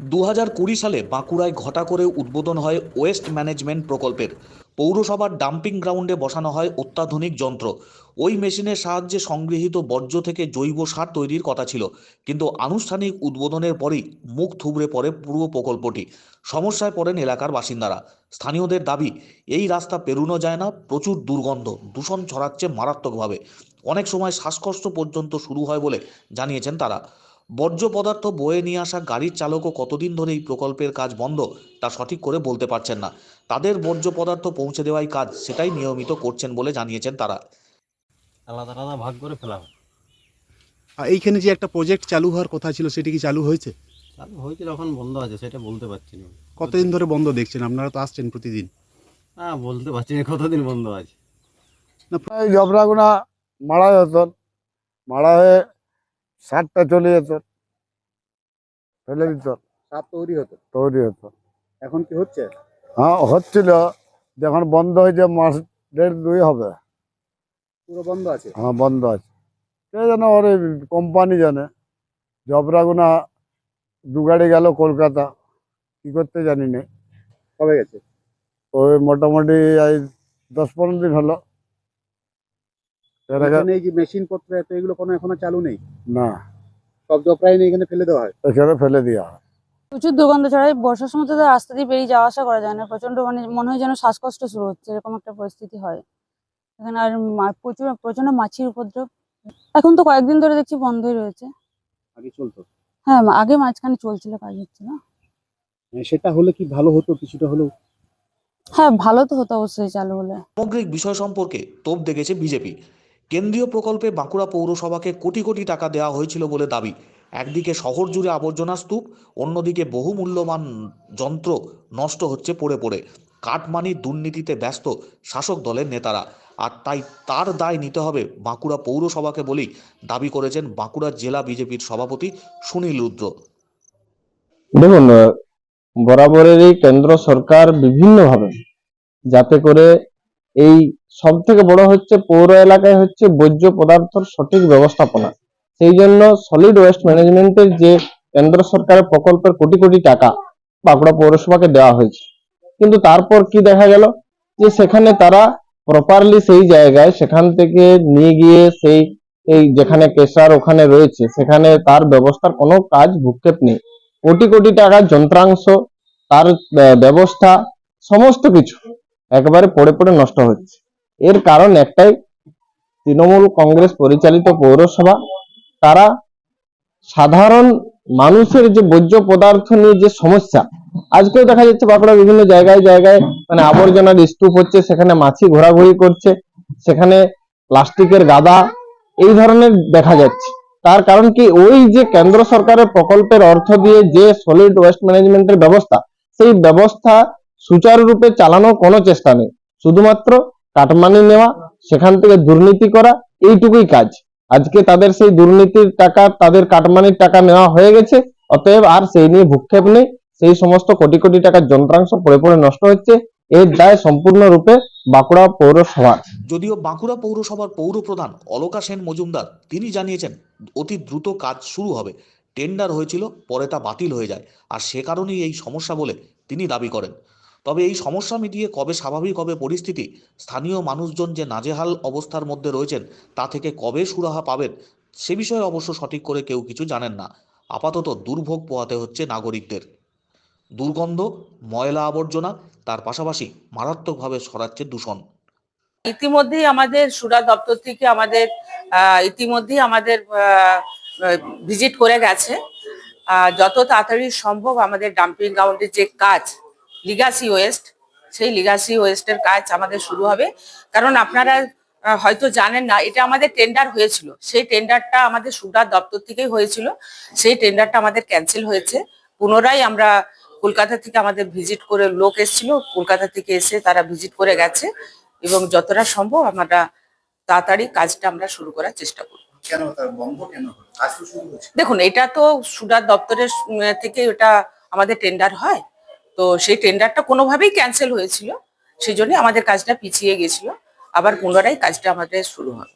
দু কুড়ি সালে বাঁকুড়ায় ঘটা করে উদ্বোধন হয় ওয়েস্ট ম্যানেজমেন্ট প্রকল্পের। পৌরসভার ডাম্পিং গ্রাউন্ডে বসানো হয় অত্যাধুনিক যন্ত্র। ওই মেশিনের সাহায্যে সংগৃহীত বর্জ্য থেকে জৈব সার তৈরির কথা ছিল। কিন্তু আনুষ্ঠানিক উদ্বোধনের পরেই মুখ থুবড়ে পড়ে পুরো প্রকল্পটি। সমস্যায় পড়েন এলাকার বাসিন্দারা। স্থানীয়দের দাবি, এই রাস্তা পেরুনো যায় না, প্রচুর দুর্গন্ধ, দূষণ ছড়াচ্ছে মারাত্মকভাবে। অনেক সময় শ্বাসকষ্ট পর্যন্ত শুরু হয় বলে জানিয়েছেন তারা। বর্জ্য পদার্থ বয়ে নিয়ে আসা গাড়ির চালকও কতদিন ধরে এই প্রকল্পের কাজ বন্ধ তা সঠিক করে বলতে পারছেন না। তাদের বর্জ্য পদার্থ পৌঁছে দেওয়াই কাজ সেটাই নিয়মিত করছেন বলে জানিয়েছেন তারা। আলাদা আলাদা ভাগ করে ফেলা হয়। আর এইখানে যে একটা প্রজেক্ট চালু হওয়ার কথা ছিল সেটি কি চালু হয়েছে? চালু হয়েছিল এখন বন্ধ আছে সেটা বলতে পারছি না। কতদিন ধরে বন্ধ দেখছেন? আপনারা তো আসছেন প্রতিদিন। হ্যাঁ বলতে পারছি না কতদিন বন্ধ আছে। না এই জবরাগুনা মারা যেত। মারা হয়ে সারটা চলে যেত। ফেলে দিত। সাপ তৈরি হতো। তৈরি হতো। এখন কি হচ্ছে? হ্যাঁ হচ্ছিল। যখন বন্ধ হয়েছে মাস দেড় দুই হবে। পুরো বন্ধ আছে? হ্যাঁ বন্ধ আছে। কে জানে ওর কোম্পানি জানে। জবরাগুনা দু গাড়ি গেল কলকাতা। কি করতে জানি না। কবে গেছে? ওই মোটামুটি এই দশ পনেরো দিন হলো। এখানে এই মেশিন পত্র এত এগুলো কোনো এখনও চালু নেই? না। সব জপরাই নিয়ে এখানে ফেলে দেওয়া হয়? এখানে ফেলে দেওয়া হয়। প্রচুর দুর্গন্ধ ছড়ায় বর্ষার সময় তো রাস্তা দিয়ে বেরিয়ে যাওয়া আসা করা যায় না। প্রচণ্ড মানে মনে হয় যেন শ্বাসকষ্ট শুরু হচ্ছে এরকম একটা পরিস্থিতি হয়। এখানে আর প্রচুর প্রচণ্ড মাছির উপদ্রব। এখন তো কয়েকদিন ধরে দেখছি বন্ধই রয়েছে। আগে চলতো? হ্যাঁ আগে মাঝখানে চলছিল কাজ হচ্ছিল। হ্যাঁ, সেটা হলে কি ভালো হতো কিছুটা হলেও? হ্যাঁ ভালো তো হতো অবশ্যই চালু হলে। সামগ্রিক বিষয় সম্পর্কে তোপ দেখেছে বিজেপি। কেন্দ্রীয় প্রকল্পে বাঁকুড়া পৌরসভাকে কোটি কোটি টাকা দেওয়া হয়েছিল বলে দাবি। একদিকে শহর জুড়ে আবর্জনা স্তূপ, অন্যদিকে বহু মূল্যবান যন্ত্র নষ্ট হচ্ছে পড়ে পড়ে। কাটমানি দুর্নীতিতে ব্যস্ত শাসক দলের নেতারা। আর তাই তার দায় নিতে হবে বাঁকুড়া পৌরসভাকে বলেই দাবি করেছেন বাঁকুড়া জেলা বিজেপির সভাপতি সুনীল রুদ্র। দেখুন বরাবরেরই কেন্দ্র সরকার বিভিন্নভাবে যাতে করে এই সব থেকে বড় হচ্ছে পৌর এলাকায় হচ্ছে বর্জ্য পদার্থের সঠিক ব্যবস্থাপনা। সেই জন্য সলিড ওয়েস্ট ম্যানেজমেন্টের যে কেন্দ্র সরকারের প্রকল্পের কোটি কোটি টাকা বাঁকুড়া পৌরসভাকে দেওয়া হয়েছে। কিন্তু তারপর কি দেখা গেল? যে সেখানে তারা প্রপারলি সেই জায়গায় সেখান থেকে নিয়ে গিয়ে সেই, এই যেখানে কেশার ওখানে রয়েছে, সেখানে তার ব্যবস্থার কোনো কাজ ভূক্ষেপ নেই। কোটি কোটি টাকার যন্ত্রাংশ, তার ব্যবস্থা, সমস্ত কিছু। একেবারে পড়ে পড়ে নষ্ট হচ্ছে। এর কারণ একটাই, তৃণমূল কংগ্রেস পরিচালিত পৌরসভা, তারা সাধারণ মানুষের যে বর্জ্য পদার্থ নিয়ে যে সমস্যা, আজকেও দেখা যাচ্ছে বাঁকুড়া বিভিন্ন জায়গায় জায়গায় মানে আবর্জনার স্তূপ হচ্ছে, সেখানে মাছি ঘোরাঘুরি করছে, সেখানে প্লাস্টিকের গাদা, এই ধরনের দেখা যাচ্ছে। তার কারণ কি, ওই যে কেন্দ্র সরকারের প্রকল্পের অর্থ দিয়ে যে সলিড ওয়েস্ট ম্যানেজমেন্টের ব্যবস্থা, সেই ব্যবস্থা সুচারুরূপে চালানোর কোনো চেষ্টা নেই। শুধুমাত্র কাটমানি নেওয়া, সেখান থেকে দুর্নীতি করা, এইটুকুই কাজ। আজকে তাদের সেই দুর্নীতির টাকা, তাদের কাটমানির টাকা নেওয়া হয়ে গেছে, অতএব আর সেই নিয়ে ভূক্ষেপ নেই। সেই সমস্ত কোটি কোটি টাকার যন্ত্রাংশ পড়ে পড়ে নষ্ট হচ্ছে। এর দায় সম্পূর্ণরূপে বাঁকুড়া পৌরসভার। যদিও বাঁকুড়া পৌরসভার পৌর প্রধান অলকা সেন মজুমদার, তিনি জানিয়েছেন, অতি দ্রুত কাজ শুরু হবে। টেন্ডার হয়েছিল, পরে তা বাতিল হয়ে যায়। আর সে কারণেই এই সমস্যা বলে তিনি দাবি করেন। তবে এই সমস্যা মিটিয়ে কবে স্বাভাবিক হবে পরিস্থিতি, স্থানীয় মানুষজন যে নাজেহাল অবস্থার মধ্যে রয়েছেন, তা থেকে কবে সুরাহা পাবেন, সে বিষয়ে অবশ্য সঠিক করে কেউ কিছু জানেন না। আপাতত দুর্ভোগ পোহাতে হচ্ছে নাগরিকদের। দুর্গন্ধ, ময়লা আবর্জনা, তার পাশাপাশি মারাত্মকভাবে ছড়াচ্ছে দূষণ। ইতিমধ্যেই আমাদের সুরা দপ্তর থেকে আমাদের ইতিমধ্যেই আমাদের ভিজিট করে গেছে। যত তাড়াতাড়ি সম্ভব আমাদের ডাম্পিং গ্রাউন্ডের যে কাজ লিগাসি ওয়েস্ট সেই লিগাসি ওয়েস্টের কাজ আমাদের শুরু হবে। কারণ আপনারা হয়তো জানেন না এটা আমাদের টেন্ডার হয়েছিল। সেই টেন্ডারটা আমাদের সুরা দপ্তর থেকেই হয়েছিল। সেই টেন্ডারটা আমাদের ক্যান্সেল হয়েছে। পুনরায় আমরা কলকাতা থেকে আমাদের ভিজিট করে লোক এসেছিল। কলকাতা থেকে এসে তারা ভিজিট করে গেছে এবং যতটা সম্ভব আমরা তাড়াতাড়ি কাজটা আমরা শুরু করার চেষ্টা করব। দেখুন এটা তো সুরাট দপ্তরের থেকে ওটা আমাদের টেন্ডার হয়। তো সেই টেন্ডারটা কোনোভাবেই ক্যান্সেল হয়েছিল সেই জন্য আমাদের কাজটা পিছিয়ে গেছিল। আবার পুনরায় কাজটা আমাদের শুরু হবে।